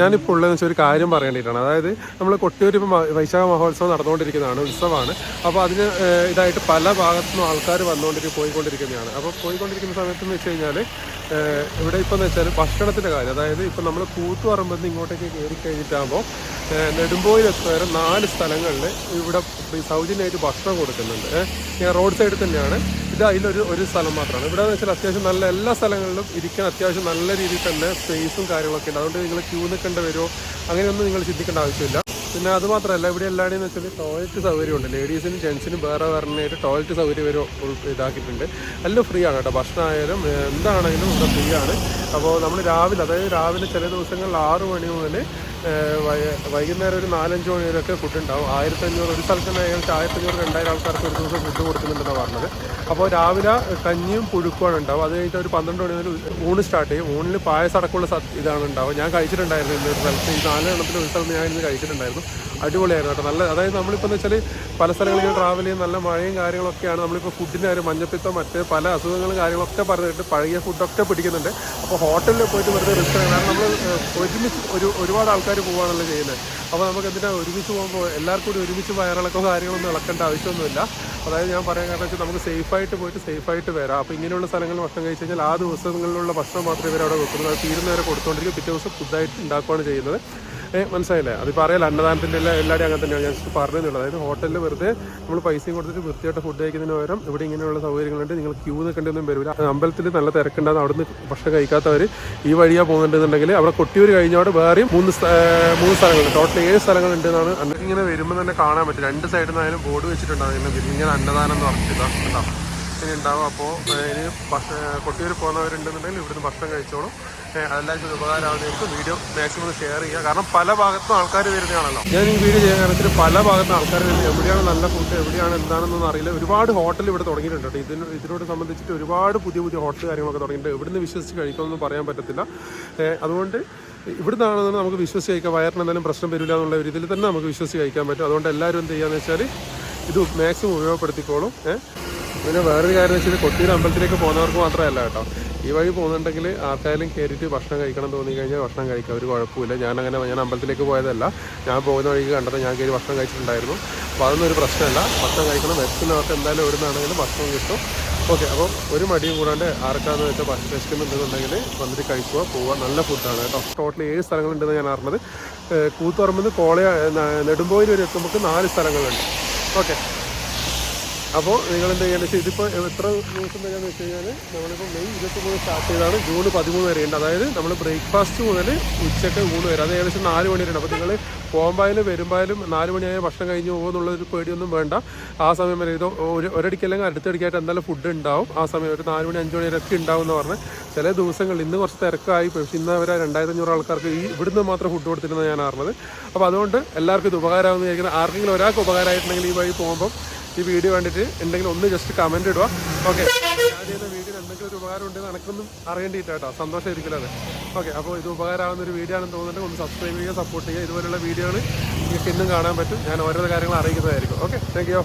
ഞാനിപ്പോൾ ഉള്ളതെന്ന് വെച്ചാൽ ഒരു കാര്യം പറയേണ്ടിയിട്ടാണ് അതായത് നമ്മൾ കൊട്ടിയൂർ ഇപ്പം വൈശാഖ മഹോത്സവം നടന്നുകൊണ്ടിരിക്കുന്നതാണ് ഉത്സവമാണ്. അപ്പോൾ അതിന് ഇതായിട്ട് പല ഭാഗത്തു നിന്നും ആൾക്കാർ വന്നുകൊണ്ടിരിക്കും പോയിക്കൊണ്ടിരിക്കുന്നതാണ്. അപ്പോൾ പോയിക്കൊണ്ടിരിക്കുന്ന സമയത്ത് എന്ന് വെച്ച് കഴിഞ്ഞാൽ ഇവിടെ ഇപ്പോൾ എന്ന് വെച്ചാൽ ഭക്ഷണത്തിന്റെ കാര്യം. അതായത് ഇപ്പോൾ നമ്മൾ കൂത്തുപറമ്പിൽ നിന്ന് ഇങ്ങോട്ടേക്ക് കയറി കഴിഞ്ഞിട്ടാകുമ്പോൾ നെടുമ്പോയിൽ എത്തുവരെ നാല് സ്ഥലങ്ങളിൽ ഇവിടെ സൗജന്യമായിട്ട് ഭക്ഷണം കൊടുക്കുന്നുണ്ട്. ഞാൻ റോഡ് സൈഡിൽ തന്നെയാണ്. ഇത് അതിലൊരു ഒരു സ്ഥലം മാത്രമാണ്. ഇവിടെ എന്ന് വെച്ചാൽ അത്യാവശ്യം നല്ല എല്ലാ സ്ഥലങ്ങളിലും ഇരിക്കാൻ അത്യാവശ്യം നല്ല രീതിയിൽ തന്നെ സ്പേസും കാര്യങ്ങളൊക്കെ ഉണ്ട്. അതുകൊണ്ട് നിങ്ങൾ ക്യൂ നിൽക്കേണ്ട വരുമോ അങ്ങനെയൊന്നും നിങ്ങൾ ചിന്തിക്കേണ്ട ആവശ്യമില്ല. പിന്നെ അത് മാത്രമല്ല ഇവിടെ എല്ലാവരുടെയും എന്ന് വെച്ചാൽ ടോയ്ലറ്റ് സൗകര്യമുണ്ട്. ലേഡീസിനും ജെൻസിനും വേറെ വേറെ ടോയ്ലറ്റ് സൗകര്യം വരെ ഇതാക്കിയിട്ടുണ്ട്. എല്ലാം ഫ്രീ ആണ് കേട്ടോ. ഭക്ഷണമായാലും എന്താണെങ്കിലും ഇവിടെ ഫ്രീ ആണ്. അപ്പോൾ നമ്മൾ രാവിലെ അതായത് രാവിലെ ചില ദിവസങ്ങളിൽ ആറ് മണി മുതൽ വൈകുന്നേരം ഒരു നാലഞ്ച് മണി വരെയൊക്കെ ഫുഡ് ഉണ്ടാവും ആയിരത്തഞ്ഞൂറ് ഒരു സ്ഥലത്ത് തന്നെ ഏകദേശം ആയിരത്തഞ്ഞൂറ് രണ്ടായിരം ആൾക്കാർക്ക് ഒരു ദിവസം ഫുഡ് കൊടുക്കുന്നുണ്ടെന്നാണ് പറഞ്ഞത്. അപ്പോൾ രാവിലെ കഞ്ഞിയും പുഴുക്കുമാണ് ഉണ്ടാവും അത് കഴിഞ്ഞിട്ട് ഒരു പന്ത്രണ്ട് മണി മുതൽ ഊണ് സ്റ്റാർട്ട് ചെയ്യും. ഊണിൽ പായസം അടക്കമുള്ള ഇതാണ് ഉണ്ടാവുക. ഞാൻ കഴിച്ചിട്ടുണ്ടായിരുന്നു ഇന്ന് ഒരു സ്ഥലത്ത്. ഈ നാല് എണ്ണത്തിൽ ഒരു സ്ഥലത്ത് ഞാൻ ഇന്ന് കഴിച്ചിട്ടുണ്ടായിരുന്നു. അടിപൊളിയായിരുന്നു കേട്ടോ. നല്ല അതായത് നമ്മളിപ്പോൾ എന്ന് വെച്ചാൽ പല സ്ഥലങ്ങളിൽ ട്രാവൽ ചെയ്യും നല്ല മഴയും കാര്യങ്ങളൊക്കെയാണ്. നമ്മളിപ്പോൾ ഫുഡിന്റെ കാര്യം മഞ്ഞപ്പിത്തം മറ്റ് പല അസുഖങ്ങളും കാര്യങ്ങളൊക്കെ പറഞ്ഞിട്ട് പഴകിയ ഫുഡൊക്കെ പിടിക്കുന്നുണ്ട്. അപ്പോൾ ഹോട്ടലിൽ പോയിട്ട് വെറുതെ റിസ്ക് കാരണം നമ്മൾ ഒരുമിച്ച് ഒരു ഒരുപാട് ആൾക്കാർ പോവുകയാണല്ലോ ചെയ്യുന്നത്. അപ്പോൾ നമുക്ക് എന്തിനാ ഒരുമിച്ച് പോകുമ്പോൾ എല്ലാവർക്കും കൂടി ഒരുമിച്ച് വയറിളക്കോ കാര്യങ്ങളൊന്നും ഇളക്കേണ്ട ആവശ്യമൊന്നുമില്ല. അതായത് ഞാൻ പറയാൻ കാരണം വെച്ചാൽ നമുക്ക് സേഫായിട്ട് പോയിട്ട് സേഫായിട്ട് വരാം. അപ്പോൾ ഇങ്ങനെയുള്ള സ്ഥലങ്ങളിൽ ഭക്ഷണം കഴിച്ച് കഴിഞ്ഞാൽ ആ ദിവസങ്ങളിലുള്ള ഭക്ഷണം മാത്രമേ ഇവരവിടെ വെക്കുന്നത് അത് തീരുന്നവരെ കൊടുത്തുകൊണ്ടിരിക്കും പിറ്റേ ദിവസം ഫുഡായിട്ട് ഉണ്ടാക്കുകയാണ് ചെയ്യുന്നത്. മനസ്സിലായില്ലേ? അതിപ്പോൾ അറിയാലോ അന്നദാനത്തിന്റെ എല്ലാ എല്ലാവരും അങ്ങനെ തന്നെയാണ്. ഞാൻ ജസ്റ്റ് പറഞ്ഞതെന്നുള്ളത് അതായത് ഹോട്ടലിൽ വെറുതെ നമ്മൾ പൈസയും കൊടുത്തിട്ട് വൃത്തിയായിട്ട് ഫുഡ് കഴിക്കുന്നതിന് പകരം ഇവിടെ ഇങ്ങനെയുള്ള സൗകര്യങ്ങളുണ്ട് നിങ്ങൾ ക്യൂ നിൽക്കേണ്ടതൊന്നും വരില്ല. അമ്പലത്തിൽ നല്ല തിരക്കുണ്ടാകും അവിടുന്ന് ഭക്ഷണം കഴിക്കാത്തവർ ഈ വഴിയാ പോകുന്നുണ്ടെന്നുണ്ടെങ്കിൽ അവിടെ കൊട്ടിയൂർ കഴിഞ്ഞവിടെ വേറെയും മൂന്ന് മൂന്ന് സ്ഥലങ്ങളുണ്ട്. ടോട്ടൽ ഏഴ് സ്ഥലങ്ങളുണ്ട് എന്നാണ് ഇങ്ങനെ വരുമ്പോൾ തന്നെ കാണാൻ പറ്റും. രണ്ട് സൈഡിൽ നിന്നായാലും ബോർഡ് വെച്ചിട്ടുണ്ടാകും ഇങ്ങനെ അന്നദാനം എന്ന് പറഞ്ഞിട്ടുണ്ടാവും ഉണ്ടാവും. അപ്പോൾ ഇനി ഭക്ഷ കൊട്ടിയൂർ പോകുന്നവരുണ്ടെന്നുണ്ടെങ്കിൽ ഇവിടുന്ന് ഭക്ഷണം കഴിച്ചോളും. ഏഹ് അതെല്ലാവർക്കും ഒരു ഉപകാരമാവുന്നതായിരിക്കും വീഡിയോ മാക്സിമം ഷെയർ ചെയ്യുക. കാരണം പല ഭാഗത്തും ആൾക്കാർ വരുന്നതാണല്ലോ. ഞാൻ ഈ വീഡിയോ ചെയ്യാൻ കാരണം പല ഭാഗത്തും ആൾക്കാർ വരുന്നത്. എവിടെയാണ് നല്ല ഫുഡ് എവിടെയാണ് എന്താണെന്നൊന്നും അറിയില്ല. ഒരുപാട് ഹോട്ടൽ ഇവിടെ തുടങ്ങിയിട്ടുണ്ട് കേട്ടോ. ഇതിന് ഇതിനോട് സംബന്ധിച്ചിട്ട് ഒരുപാട് പുതിയ പുതിയ ഹോട്ടൽ കാര്യങ്ങളൊക്കെ തുടങ്ങിയിട്ടുണ്ട്. ഇവിടുന്ന് വിശ്വസിച്ച് കഴിക്കുമെന്ന് പറയാൻ പറ്റത്തില്ല. അതുകൊണ്ട് ഇവിടുന്നാണെന്ന് നമുക്ക് വിശ്വസിച്ച് കഴിക്കാം. വയറിന് എന്തായാലും പ്രശ്നം വരില്ല എന്നുള്ള ഒരു ഇതിൽ തന്നെ നമുക്ക് വിശ്വസിച്ച് കഴിക്കാൻ പറ്റും. അതുകൊണ്ട് എല്ലാവരും എന്ത് ചെയ്യാന്ന് വെച്ചാൽ ഇത് മാക്സിമം ഉപയോഗപ്പെടുത്തിക്കോളും. ഏഹ് പിന്നെ വേറൊരു കാര്യം വെച്ചാൽ കൊട്ടിയൂർ അമ്പലത്തിലേക്ക് പോകുന്നവർക്ക് മാത്രമല്ല കേട്ടോ. ഈ വഴി പോകുന്നുണ്ടെങ്കിൽ ആർക്കായാലും കയറിയിട്ട് ഭക്ഷണം കഴിക്കണം തോന്നി കഴിഞ്ഞാൽ ഭക്ഷണം കഴിക്കാം. ഒരു കുഴപ്പമില്ല ഞാൻ അങ്ങനെ ഞാൻ അമ്പലത്തിലേക്ക് പോയതല്ല. ഞാൻ പോകുന്ന വഴിക്ക് കണ്ടത് ഞാൻ കയറി ഭക്ഷണം കഴിച്ചിട്ടുണ്ടായിരുന്നു. അപ്പോൾ അതൊന്നും ഒരു പ്രശ്നമല്ല. ഭക്ഷണം കഴിക്കണം. വെച്ചിനകത്ത് എന്തായാലും എവിടെ ഭക്ഷണം കിട്ടും. ഓക്കെ അപ്പോൾ ഒരു മടിയും കൂടാണ്ട് ആർക്കാന്ന് വെച്ചാൽ ഭക്ഷണം വിശക്കുന്നുണ്ടെന്നുണ്ടെങ്കിൽ വന്നിട്ട് കഴിക്കുക പോവുക. നല്ല ഫുഡാണ് കേട്ടോ. ടോട്ടലി ഏഴ് സ്ഥലങ്ങളുണ്ടെന്ന് ഞാൻ അറിഞ്ഞത്. കൂത്തുറമ്പ് കോളയ നെടുമ്പോയിൽ വരെ എത്തുമ്പോൾ നാല് സ്ഥലങ്ങളുണ്ട്. ഓക്കെ. അപ്പോൾ നിങ്ങൾ എന്ത് ചെയ്യാന്ന് വെച്ചാൽ ഇതിപ്പോൾ എത്ര ദിവസം വരെയാന്ന് വെച്ച് കഴിഞ്ഞാൽ നമ്മളിപ്പോൾ മെയ് ഇരുപത്തിമൂന്ന് സ്റ്റാർട്ട് ചെയ്താണ് ജൂൺ പതിമൂന്ന് വരെ ഉണ്ട്. അതായത് നമ്മൾ ബ്രേക്ക്ഫാസ്റ്റ് മുതൽ ഉച്ചയ്ക്ക് ഊണ് വരെ. അത് ഏകദേശം നാല് മണി വരെയാണ് അപ്പോൾ നിങ്ങൾ പോകുമ്പോഴായാലും വരുമ്പോഴും നാല് മണിയായ ഭക്ഷണം കഴിഞ്ഞ് പോകുമെന്നുള്ളൊരു പേടിയൊന്നും വേണ്ട. ആ സമയം വരെ ഇത് ഒരു ഒരടിക്കല്ലെങ്കിൽ അടുത്തടിക്കായിട്ട് എന്തായാലും ഫുഡ് ഉണ്ടാവും. ആ സമയം ഒരു നാല് മണി അഞ്ച് മണി വരെയൊക്കെ ഉണ്ടാവും എന്ന് പറഞ്ഞ് ചില ദിവസങ്ങൾ ഇന്ന് കുറച്ച് തിരക്കായി പക്ഷേ ഇന്ന് അവർ രണ്ടായിരത്തി അഞ്ഞൂറ് ആൾക്കാർക്ക് ഈ ഇവിടുന്ന് മാത്രം ഫുഡ് കൊടുത്തിരുന്നത് ഞാൻ അറിഞ്ഞത്. അപ്പോൾ അതുകൊണ്ട് എല്ലാവർക്കും ഇത് ഉപകാരമാകുന്ന ആർക്കെങ്കിലും ഒരാൾക്ക് ഉപകാരമായിട്ടുണ്ടെങ്കിൽ ഈ വഴി പോകുമ്പോൾ ഈ വീഡിയോ കണ്ടിട്ട് എന്തെങ്കിലും ഒന്ന് ജസ്റ്റ് കമന്റ് ഇടുക. ഓക്കെ ഞാൻ വീഡിയോയിൽ എന്തെങ്കിലും ഒരു ഉപകാരം ഉണ്ടെന്ന് എനിക്കൊന്നും അറിയേണ്ടിയിട്ട് കേട്ടോ. സന്തോഷമായിരിക്കില്ല അത് ഓക്കെ അപ്പോൾ ഇത് ഉപകാരമാകുന്ന ഒരു വീഡിയോ ആണെന്ന് തോന്നുന്നുണ്ട് ഒന്ന് സബ്സ്ക്രൈബ് ചെയ്യുക സപ്പോർട്ട് ചെയ്യുക. ഇതുപോലുള്ള വീഡിയോകൾ നിങ്ങൾക്ക് ഇന്നും കാണാൻ പറ്റും. ഞാൻ ഓരോ കാര്യങ്ങൾ അറിയിക്കുന്നതായിരിക്കും. Okay thank you